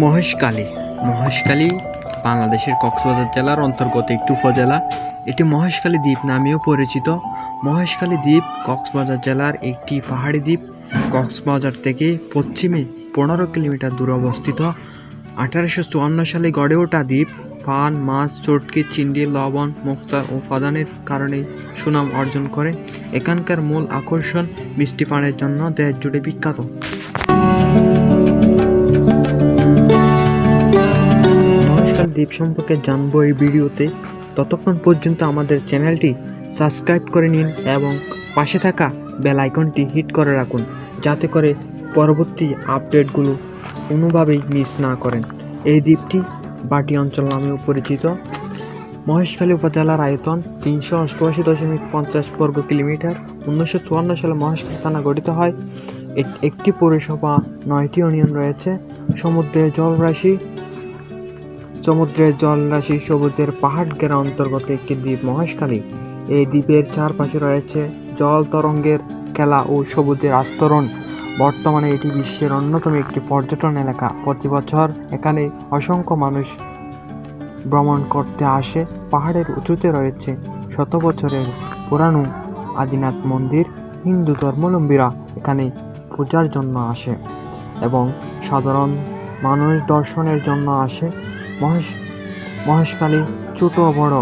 মহেশখালী মহেশখালী বাংলাদেশের কক্সবাজার জেলার অন্তর্গত একটি উপজেলা। এটি মহেশখালী দ্বীপ নামেও পরিচিত। মহেশকালী দ্বীপ কক্সবাজার জেলার একটি পাহাড়ি দ্বীপ। কক্সবাজার থেকে পশ্চিমে পনেরো কিলোমিটার দূরে অবস্থিত। আঠারোশো চুয়ান্ন সালে গড়ে ওঠা দ্বীপ পান, মাছ, চটকি, চিংড়ি, লবণ মুক্তার ও উপাদানের কারণে সুনাম অর্জন করে। এখানকার মূল আকর্ষণ মিষ্টি পানের জন্য দেশ জুড়ে বিখ্যাত। দ্বীপ সম্পর্কে জানব এই ভিডিওতে। ততক্ষণ পর্যন্ত আমাদের চ্যানেলটি সাবস্ক্রাইব করে নিন এবং পাশে থাকা বেল আইকনটি হিট করে রাখুন, যাতে করে পরবর্তী আপডেটগুলো কোনোভাবেই মিস না করেন। এই দ্বীপটি বাটি অঞ্চল নামেও পরিচিত। মহেশখালী উপজেলার আয়তন তিনশো অষ্টআশি দশমিক পঞ্চাশ বর্গ কিলোমিটার, উনিশশো চুয়ান্ন সালে মহেশখালী থানা গঠিত হয়। একটি পৌরসভা, নয়টি ইউনিয়ন রয়েছে। সমুদ্রের জলরাশি সমুদ্রের জলরাশি সবুজের পাহাড় ঘেরা অন্তর্গত একটি দ্বীপ মহেশখালী। এই দ্বীপের চারপাশে রয়েছে জল তরঙ্গের খেলা ও সবুজের আস্তরণ। বর্তমানে এটি বিশ্বের অন্যতম একটি পর্যটন এলাকা। প্রতি বছর এখানে অসংখ্য মানুষ ভ্রমণ করতে আসে। পাহাড়ের উঁচুতে রয়েছে শত বছরের পুরানো আদিনাথ মন্দির, হিন্দু ধর্মাবলম্বীরা এখানে পূজার জন্য আসে এবং সাধারণ মানুষ দর্শনের জন্য আসে। মহেশ মহেশখালী ছোট বড়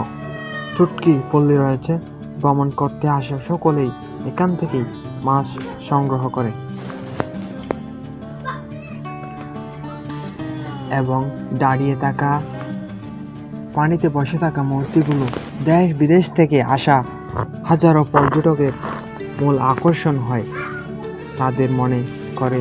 চুটকি পল্লী রয়েছে, ভ্রমণ করতে আসে সকলেই। এখান থেকেই মাছ সংগ্রহ করে। এবং দাঁড়িয়ে থাকা, পানিতে বসে থাকা মূর্তিগুলো দেশ বিদেশ থেকে আসা হাজারো পর্যটকের মূল আকর্ষণ হয়। তাদের মনে করে